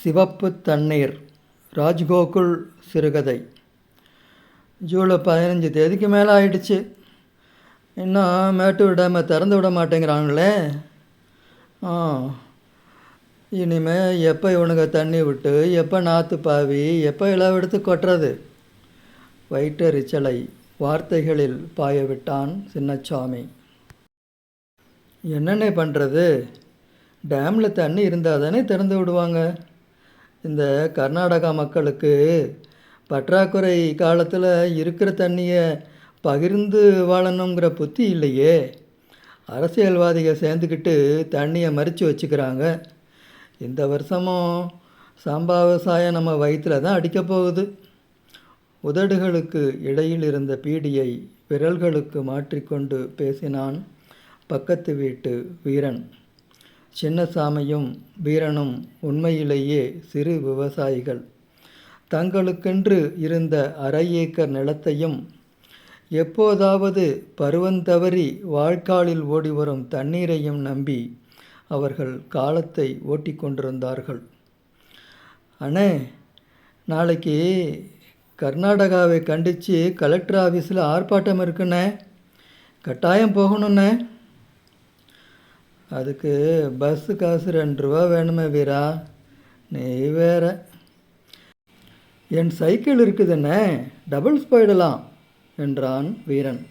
சிவப்பு தண்ணீர் ராஜ்கோகுல் சிறுகதை. ஜூலை பதினஞ்சு தேதிக்கு மேலே ஆயிடுச்சு இன்னும் மேட்டு டேமை திறந்து விட மாட்டேங்கிறாங்களே? ஆ இனிமே எப்போ இவனுங்க தண்ணி விட்டு எப்போ நாற்று பாவி எப்போ இளவெடுத்து கொட்டுறது? வயிற்றெரிச்சலை வார்த்தைகளில் பாய விட்டான் சின்னச்சாமி. என்னென்ன பண்ணுறது டேமில் தண்ணி இருந்தால் தானே திறந்து விடுவாங்க? இந்த கர்நாடகா மக்களுக்கு பற்றாக்குறை காலத்தில் இருக்கிற தண்ணியை பகிர்ந்து வாழணுங்கிற புத்தி இல்லையே. அரசியல்வாதிகள் சேர்ந்துக்கிட்டு தண்ணியை மறித்து வச்சுக்கிறாங்க. இந்த வருஷமும் சாம்பா விவசாயம் நம்ம வயிற்றில் தான் அடிக்கப் போகுது. உதடுகளுக்கு இடையில் இருந்த பீடியை விரல்களுக்கு மாற்றிக்கொண்டு பேசினான் பக்கத்து வீட்டு வீரன். சின்னசாமியும் வீரனும் உண்மையிலேயே சிறு விவசாயிகள். தங்களுக்கென்று இருந்த அரை ஏக்கர் நிலத்தையும் எப்போதாவது பருவந்தவறி வாழ்க்காலில் ஓடி வரும் தண்ணீரையும் நம்பி அவர்கள் காலத்தை ஓட்டிக் கொண்டிருந்தார்கள். அண்ணே நாளைக்கு கர்நாடகாவை கண்டித்து கலெக்டர் ஆஃபீஸில் ஆர்ப்பாட்டம் இருக்குண்ணே. கட்டாயம் போகணுண்ணே. அதுக்கு பஸ்ஸு காசு ரெண்டு ரூபா வேணுமே வீரா. நீ வேற. என் சைக்கிள் இருக்குதுண்ணே டபுள்ஸ் போயிடலாம் என்றான் வீரன்.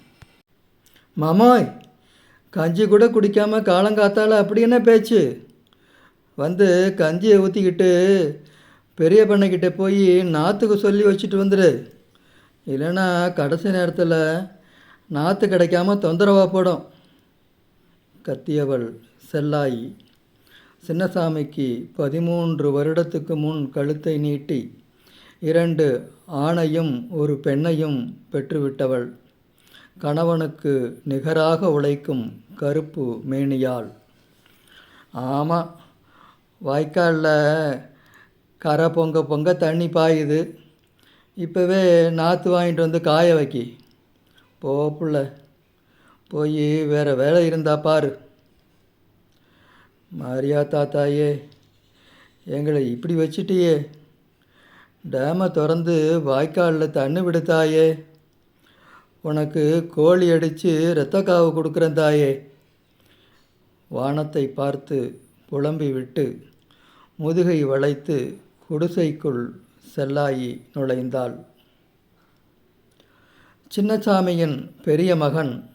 மாமாய் கஞ்சி கூட குடிக்காமல் காலங்காத்தால் அப்படி என்ன பேச்சு? வந்து கஞ்சியை ஊற்றிக்கிட்டு பெரிய பண்ணைக்கிட்ட போய் நாற்றுக்கு சொல்லி வச்சுட்டு வந்துடு இல்லைன்னா கடைசி நேரத்தில் நாற்று கிடைக்காம தொந்தரவாக போடும். கத்தியவள். செல்லாயி சின்னசாமிக்கு பதிமூன்று வருடத்துக்கு முன் கழுத்தை நீட்டி இரண்டு ஆணையும் ஒரு பெண்ணையும் பெற்றுவிட்டவள். கணவனுக்கு நிகராக உழைக்கும் கருப்பு மேனியாள். ஆமாம் வாய்க்காலில் கரை பொங்க பொங்க தண்ணி பாயுது. இப்போவே நாற்று வாங்கிட்டு வந்து காய வைக்கி. போப்புள்ள புள்ள போய் வேறு வேலை இருந்தா பாரு. மாரியா தாத்தாயே எங்களை இப்படி வச்சிட்டியே. டேமை திறந்து வாய்க்காலில் தண்ணி விடுத்தாயே. உனக்கு கோழி அடித்து இரத்தக்காவு கொடுக்குறேன் தாயே. வானத்தை பார்த்து புலம்பி விட்டு முதுகை வளைத்து குடிசைக்குள் செல்லாயி நுழைந்தாள். சின்னசாமியின் பெரிய மகன்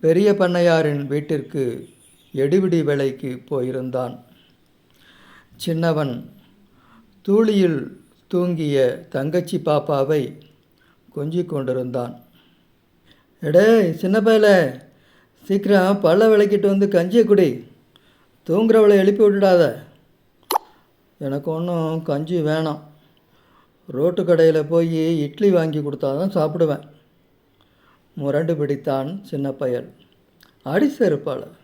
பெரிய பண்ணையாரின் வீட்டிற்கு எடுபிடி வேலைக்கு போயிருந்தான். சின்னவன் தூளியில் தூங்கிய தங்கச்சி பாப்பாவை கொஞ்சி கொண்டிருந்தான். எடே சின்ன பயல சீக்கிரம் பல்ல விளக்கிட்டு வந்து கஞ்சியை குடி. தூங்குறவளை எழுப்பி விட்டுடாத. எனக்கு ஒன்றும் கஞ்சி வேணாம். ரோட்டு கடையில் போய் இட்லி வாங்கி கொடுத்தா தான் சாப்பிடுவேன். முரண்டு பிடித்தான் சின்ன பயல். அடி செருப்பாளர்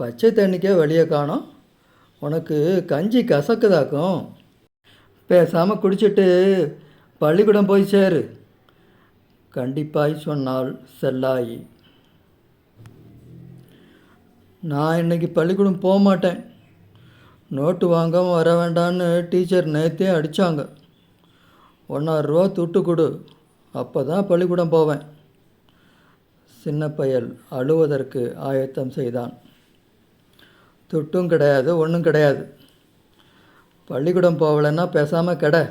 பச்சை தண்ணிக்கே வெளியே காணும். உனக்கு கஞ்சி கசக்குதாக்கும். பேசாமல் குடிச்சிட்டு பள்ளிக்கூடம் போய் சேரு. கண்டிப்பாய் சொன்னால் செல்லாயி. நான் இன்னைக்கு பள்ளிக்கூடம் போக மாட்டேன் நோட்டு வாங்காமல் வர வேண்டான்னு டீச்சர் நேற்றே அடித்தாங்க ஒன்றாயிரரூவா துட்டு கொடு. அப்போ தான் பள்ளிக்கூடம் போவேன். சின்ன பயல் அழுவதற்கு ஆயத்தம் செய்தான். துட்டும் கிடையாது ஒன்றும் கிடையாது. பள்ளிக்கூடம் போகலைன்னா பேசாமல் கடை.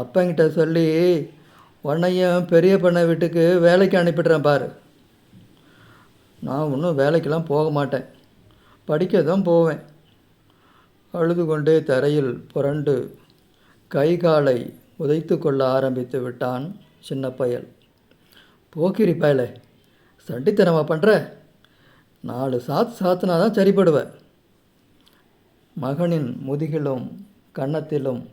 அப்பங்கிட்ட சொல்லி உன்னையும் பெரிய பண்ண வீட்டுக்கு வேலைக்கு அனுப்பிடுறேன் பாரு. நான் இன்னும் வேலைக்கெல்லாம் போக மாட்டேன். படிக்க தான் போவேன். அழுது கொண்டே தரையில் புரண்டு கை காலை உதைத்து கொள்ள ஆரம்பித்து விட்டான் சின்ன பயல். போக்கிரி பயலை சண்டித்தனமா பண்ணுற நாலு சாத் சாத்தினாதான் சரிப்படுவேன். மகனின் முதுகிலும் கன்னத்திலும்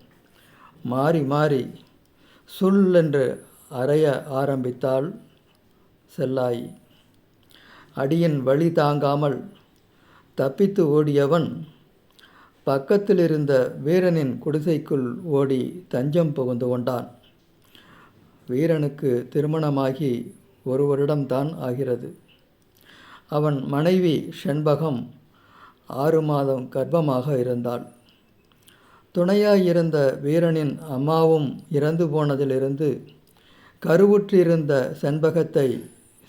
மாறி மாறி சுல் என்று அறைய ஆரம்பித்தாள் செல்லாயி. அடியின் வழி தாங்காமல் தப்பித்து ஓடியவன் பக்கத்தில் இருந்த வீரனின் குடிசைக்குள் ஓடி தஞ்சம் புகுந்து கொண்டான். வீரனுக்கு திருமணமாகி ஒரு வருடம்தான் ஆகிறது. அவன் மனைவி செண்பகம் ஆறு மாதம் கர்ப்பமாக இருந்தாள். துணையாயிருந்த வீரனின் அம்மாவும் இறந்து போனதிலிருந்து கருவுற்றிருந்த செண்பகத்தை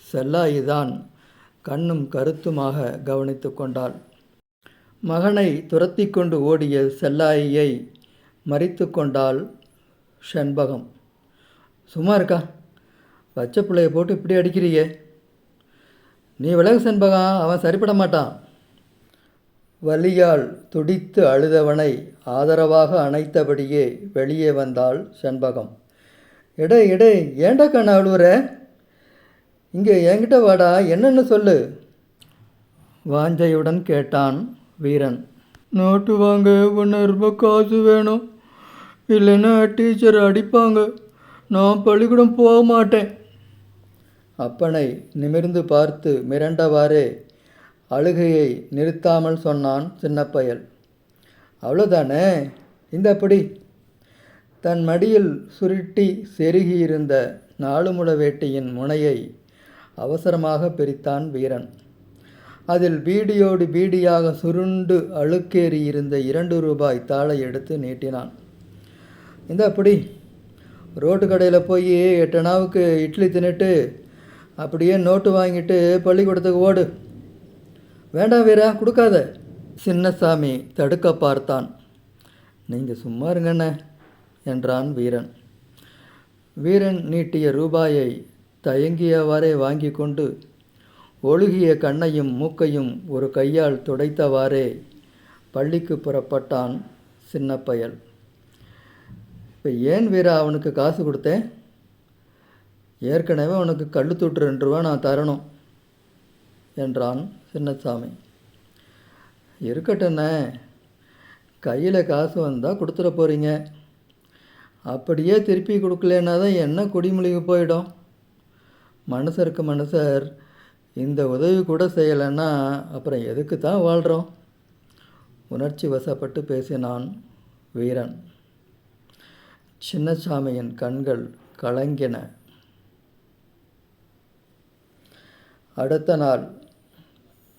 செல்லாயிதான் கண்ணும் கருத்துமாக கவனித்து கொண்டாள். மகனை துரத்தி கொண்டு ஓடிய செல்லாயியை மறித்து கொண்டாள் செண்பகம் சும்மா இருக்கா? பச்சை பிள்ளைய போட்டு இப்படி அடிக்கிறியே நீ விலகு செண்பகம் அவன் சரிப்பட மாட்டான். வலியால் துடித்து அழுதவனை ஆதரவாக அணைத்தபடியே வெளியே வந்தாள் செண்பகம். எடே எடே ஏண்டா கண்ணா அழுவுற? இங்கே என்கிட்ட வாடா என்னென்னு சொல்லு. வாஞ்சையுடன் கேட்டான் வீரன். நோட்டு வாங்க ஒன்று ரூபாய் காசு வேணும். இல்லைன்னா டீச்சர் அடிப்பாங்க. நான் பள்ளிக்கூடம் போக மாட்டேன். அப்பனை நிமிர்ந்து பார்த்து மிரண்டவாறே அழுகையை நிறுத்தாமல் சொன்னான் சின்னப்பயல். அவ்வளோதானே இந்த அப்படி தன் மடியில் சுருட்டி செருகியிருந்த நாலுமுழ வேட்டியின் முனையை அவசரமாக பிரித்தான் வீரன். அதில் பீடியோடு பீடியாக சுருண்டு அழுக்கேறி இருந்த இரண்டு ரூபாய் தாளை எடுத்து நீட்டினான். இந்த அப்படி ரோட்டு கடையில் போய் எட்டனாவுக்கு இட்லி தின்னுட்டு அப்படியே நோட்டு வாங்கிட்டு பள்ளிக்கூடத்துக்கு ஓடு. வேண்டாம் வீரா கொடுக்காத. சின்னசாமி தடுக்க பார்த்தான். நீங்கள் சும்மா இருங்கண்ணே என்றான் வீரன். வீரன் நீட்டிய ரூபாயை தயங்கியவாறே வாங்கி கொண்டு ஒழுகிய கண்ணையும் மூக்கையும் ஒரு கையால் துடைத்தவாறே பள்ளிக்கு புறப்பட்டான் சின்ன பயல் இப்போ ஏன் வீரா அவனுக்கு காசு கொடுத்தேன்? ஏற்கனவே உனக்கு கல் தூட்டு ரெண்டு ரூபா நான் தரணும் என்றான் சின்னசாமி இருக்கட்டுண்ணே கையில் காசு வந்தால் கொடுத்துட போகிறீங்க அப்படியே திருப்பி கொடுக்கலன்னா தான் என்ன குடிமொழிக்கு போயிடும். மனுஷருக்கு மனுஷர் இந்த உதவி கூட செய்யலைன்னா அப்புறம் எதுக்கு தான் வாழ்கிறோம் உணர்ச்சி வசப்பட்டு பேசினான் வீரன். சின்னசாமியின் கண்கள் கலங்கின. அடுத்த நாள்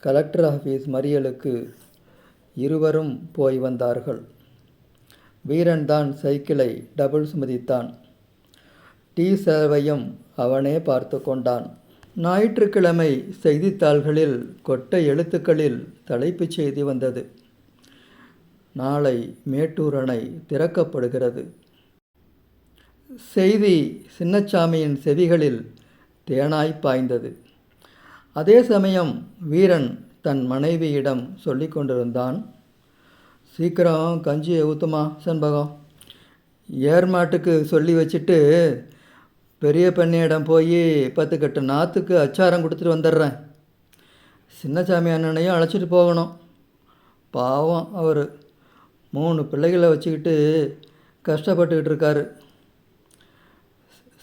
கலெக்டர் ஆஃபீஸ் மறியலுக்கு இருவரும் போய் வந்தார்கள். வீரன் தான் சைக்கிளை டபுள் சுமதித்தான். டீ சேவையும் அவனே பார்த்து கொண்டான். ஞாயிற்றுக்கிழமை செய்தித்தாள்களில் கொட்டை எழுத்துக்களில் தலைப்புச் செய்தி வந்தது. நாளை மேட்டூர் அணை திறக்கப்படுகிறது. செய்தி சின்னச்சாமியின் செவிகளில் தேனாய் பாய்ந்தது. அதே சமயம் வீரன் தன் மனைவியிடம் சொல்லி கொண்டிருந்தான் சீக்கிரம் கஞ்சியை ஊற்றுமா செண்பகம். ஏர்மாட்டுக்கு சொல்லி வச்சுட்டு பெரிய பெண்ணியிடம் போய் பத்து கட்டு நாற்றுக்கு அச்சாரம் கொடுத்துட்டு வந்துடுறேன். சின்னசாமி அண்ணனையும் அழைச்சிட்டு போகணும். பாவம் அவர். மூணு பிள்ளைகளை வச்சுக்கிட்டு கஷ்டப்பட்டுக்கிட்டு இருக்காரு.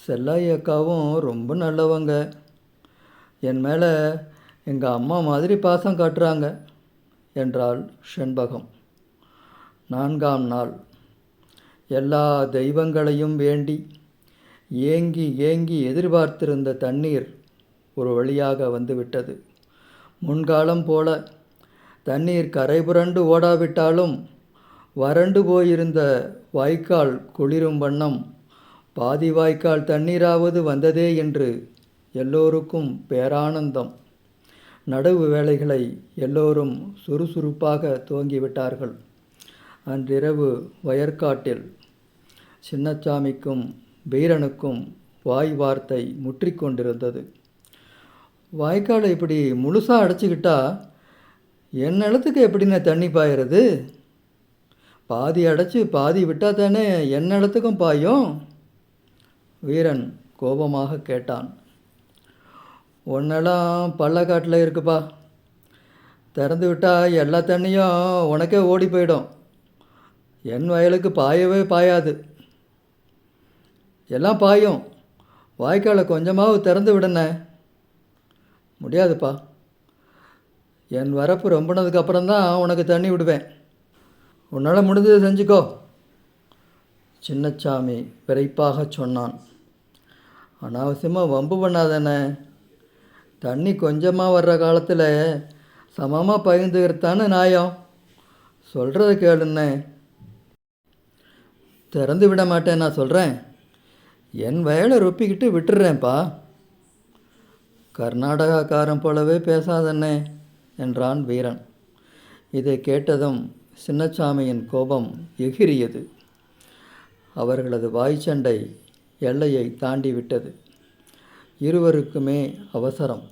செல்லாயி அக்காவும் ரொம்ப நல்லவங்க. என் மேலே எங்கள் அம்மா மாதிரி பாசம் காட்டுறாங்க என்றாள் செண்பகம். நான்காம் நாள். எல்லா தெய்வங்களையும் வேண்டி ஏங்கி ஏங்கி எதிர்பார்த்திருந்த தண்ணீர் ஒரு வழியாக வந்துவிட்டது. முன்காலம் போல தண்ணீர் கரை புரண்டு ஓடாவிட்டாலும் வறண்டு போயிருந்த வாய்க்கால் குளிரும் வண்ணம் பாதி வாய்க்கால் தண்ணீராவது வந்ததே என்று எல்லோருக்கும் பேரானந்தம். நடவு வேலைகளை எல்லோரும் சுறுசுறுப்பாக துவங்கிவிட்டார்கள். அன்றிரவு வயற்காட்டில் சின்னச்சாமிக்கும் வீரனுக்கும் வாய் வார்த்தை முற்றிக்கொண்டிருந்தது வாய்க்காலை இப்படி முழுசாக அடைச்சிக்கிட்டா என் நிலத்துக்கு எப்படிண்ணே தண்ணி பாயிறது? பாதி அடைச்சி பாதி விட்டால் தானே என் நிலத்துக்கும் பாயும்? வீரன் கோபமாக கேட்டான். ஒன்றெல்லாம் பள்ளக்காட்டில் இருக்குப்பா. திறந்து விட்டால் எல்லா தண்ணியும் உனக்கே ஓடி போயிடும். என் வயலுக்கு பாயவே பாயாது. எல்லாம் பாயும். வாய்க்காலை கொஞ்சமாவது திறந்து விடனே முடியாதுப்பா. என் வரப்பு ரொம்பினதுக்கு தான் உனக்கு தண்ணி விடுவேன். உன்னால் முடிஞ்சதை செஞ்சுக்கோ. சின்னச்சாமி விரைப்பாக சொன்னான். அனாவசியமாக வம்பு பண்ணாதானே தண்ணி கொஞ்சமாக வர்ற காலத்தில் சமமாக பகிர்ந்துக்கிறதானே நியாயம்? சொல்கிறத கேளுண்ணே திறந்து விட மாட்டேன் நான் சொல்கிறேன் என் வயலை ரொப்பிக்கிட்டு விட்டுடுறேன்ப்பா கர்நாடகாக்காரன் போலவே பேசாதண்ணே என்றான் வீரன். இதை கேட்டதும் சின்னச்சாமியின் கோபம் எகிரியது அவர்களது வாய்ச்சண்டை எல்லையை தாண்டி விட்டது இருவருக்குமே அவசரம்.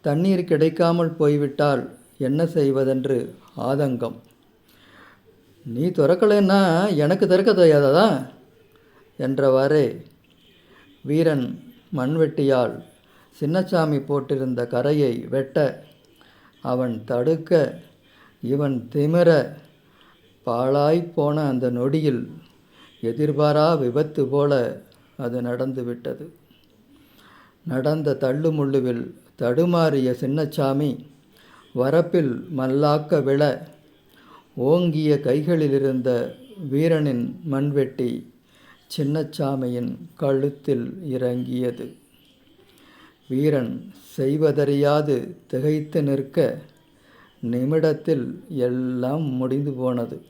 தண்ணீர் கிடைக்காமல் போய்விட்டால் என்ன செய்வதென்று ஆதங்கம். நீ திறக்கலைன்னா எனக்கு திறக்க தெரியாததா? என்றவாறே. வீரன் மண்வெட்டியால் சின்னசாமி போட்டிருந்த கரையை வெட்ட அவன் தடுக்க இவன் திமிர பாழாய்ப்போன அந்த நொடியில் எதிர்பாரா விபத்து போல அது நடந்துவிட்டது. நடந்த தள்ளுமுள்ளுவில் தடுமாறிய சின்னச்சாமி வரப்பில் மல்லாக்க விழ ஓங்கிய கைகளிலிருந்த வீரனின் மண்வெட்டி சின்னச்சாமியின் கழுத்தில் இறங்கியது. வீரன் செய்வதறியாது திகைத்து நிற்க நிமிடத்தில் எல்லாம் முடிந்து போனது.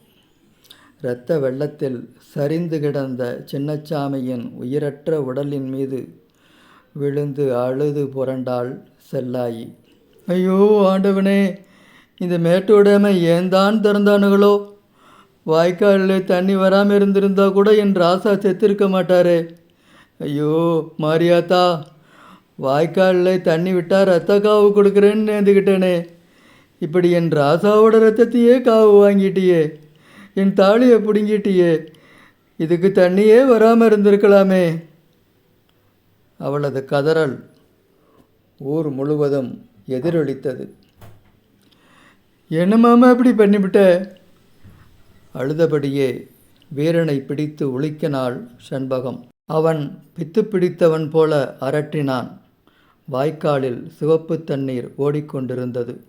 இரத்த வெள்ளத்தில் சரிந்து கிடந்த சின்னச்சாமியின் உயிரற்ற உடலின் மீது விழுந்து அழுது புரண்டாள் செல்லாயி. ஐயோ ஆண்டவனே இந்த மேட்டோடாம ஏன் தான் திறந்தானுங்களோ வாய்க்காலில் தண்ணி வராமல் இருந்திருந்தா கூட என் ராசா செத்திருக்க மாட்டாரே. ஐயோ மாரியாத்தா வாய்க்காலில் தண்ணி விட்டால் ரத்த காவு கொடுக்குறேன்னு நேர்ந்துக்கிட்டேனே இப்படி என் ராசாவோட ரத்தத்தையே காவு வாங்கிட்டியே. என் தாலியை பிடுங்கிட்டியே. இதுக்கு தண்ணியே வராமல் இருந்திருக்கலாமே. அவளது கதறல் ஊர் முழுவதும் எதிரொலித்தது. என்ன மாமா இப்படி பண்ணிவிட்ட? அழுதபடியே வீரனை பிடித்து உளிக்கினாள் செண்பகம். அவன் பித்து பிடித்தவன் போல அரற்றினான் வாய்க்காலில் சிவப்பு தண்ணீர் ஓடிக்கொண்டிருந்தது.